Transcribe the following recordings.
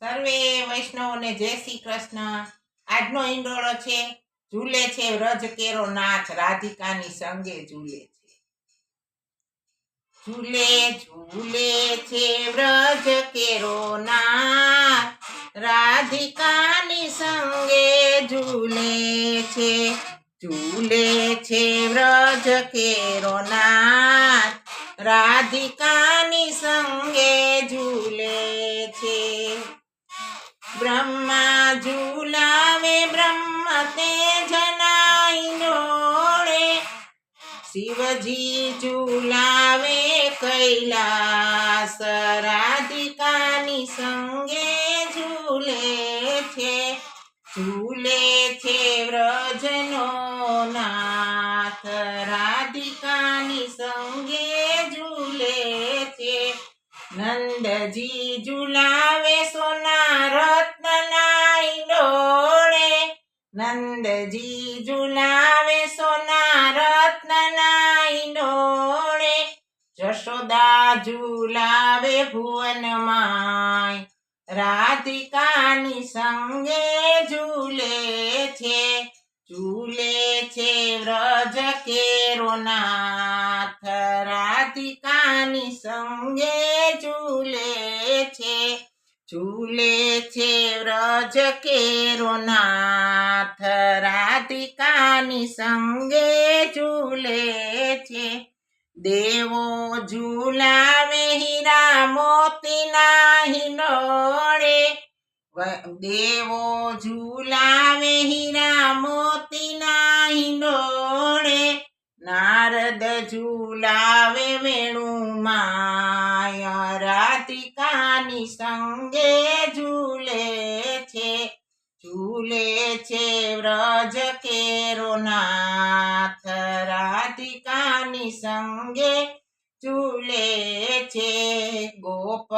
સર્વે વૈષ્ણવને જય શ્રી કૃષ્ણ. આજનો ઈંડોળો છે, ઝૂલે છે, વ્રજ કેરો નાચ, રાધિકાની સંગે ઝૂલે છે. ઝૂલે ઝૂલે છે, વ્રજ કેરો નાચ, રાધિકાની સંગે ઝૂલે છે. ઝૂલે છે, વ્રજ કેરો નાચ, રાધિકાની સંગે શિવજી ઝુલાવે કૈલાસ, રાધિકાની સંગે ઝૂલે છે ઝૂલે છે વ્રજનો નાથ, રાધિકાની સંગે ઝૂલે છે, નંદજી ઝુલાવે સોના રત્નના ડોળે નંદજી ઝુલાવે સોના જશોદા ઝુલાવે ભુવન માય રાધિકાની સંગે ઝૂલે છે ઝૂલે છે વ્રજ કેરો નાથ રાધિકાની સંગે ઝૂલે છે ઝૂલે છે વ્રજ કેરો નાથ રાધિકાની સંગે ઝૂલે છે દેવો ઝુલાવે હીરા મોતીના હિંડોળે વ- દેવો ઝુલાવે હીરા મોતીના હિંડોળે નારદ ઝુલાવે વેણું માયા રાત્રિકાની સંગે ઝૂલે છે. ઝૂલે છે વ્રજ કેરો નાથ રાધિકાની સંગે ઝૂલે છે, ગોપ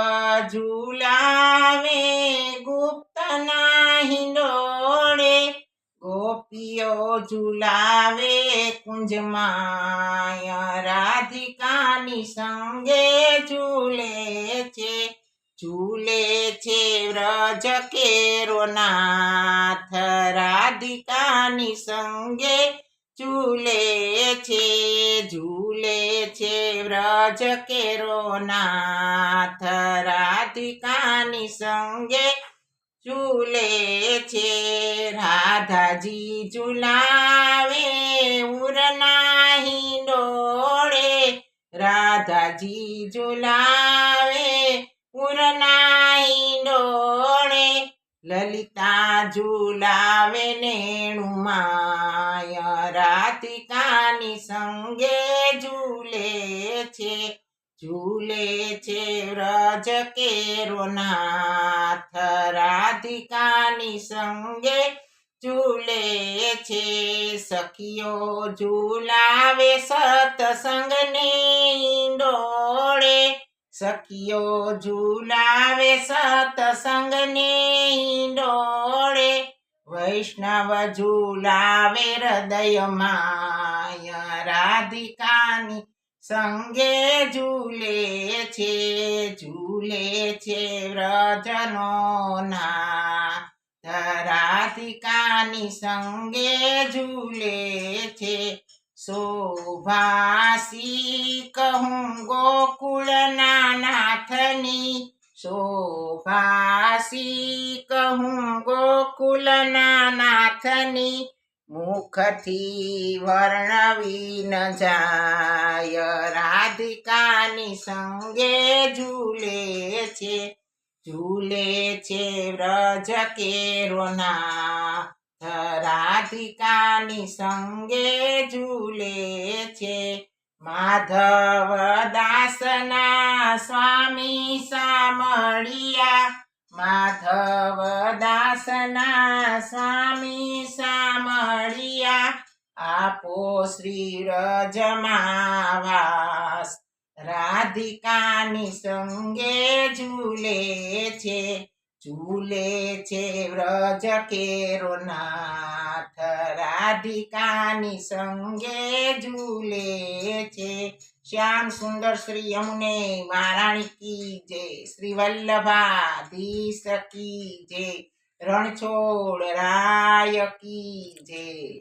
ઝુલાવે નાહી ડોળે ગોપીઓ ઝુલાવે કુંજમાય. રાધિકાની સંગે ઝૂલે છે ઝૂલે છે વ્રજ કેરો નાથ રાધિકાની સંગે ઝૂલે છે ઝૂલે છે વ્રજ કેરો નાથ. રાધિકાની સંગે ઝૂલે છે, રાધાજી ઝુલાવે ઉરના ડોળે રાધાજી ઝુલાવે લલિતા ઝુલાવે નેણુમાય રાધિકાની સંગે ઝૂલે છે ઝૂલે છે વ્રજ કેરો નાથ રાધિકાની સંગે ઝૂલે છે, સખીઓ ઝુલાવે સતસંગને ડોળે સખીઓ ઝુલાવે સતસંગને ડોળે વૈષ્ણવ ઝુલાવે હૃદયમાં રાધિકાની સંગે ઝૂલે છે ઝૂલે છે વ્રજનો ના રાધિકાની સંગે ઝૂલે છે શોભાસી કહું ગોકુળના નાથની શોભાસી કહું ગોકુલના નાથની મુખથી વર્ણવી ન જાય, રાધિકાની સંગે ઝૂલે છે. ઝૂલે છે વ્રજ કેરો નાથ રાધિકાની સંગે ઝૂલે છે. માધવ દાસના સ્વામી સામળિયા માધવ દાસના સ્વામી સામળિયા આપો શ્રી રજમાવાસ રાધિકાની સંગે ઝૂલે છે. ઝૂલે છે વ્રજ કેરો નાથ રાધિકાની સંગે ઝૂલે છે. શ્યામ સુંદર શ્રી યમુને, મહારાણી કી જય. શ્રી વલ્લભાધીશ કી જય. રણછોડ રાય કી જય.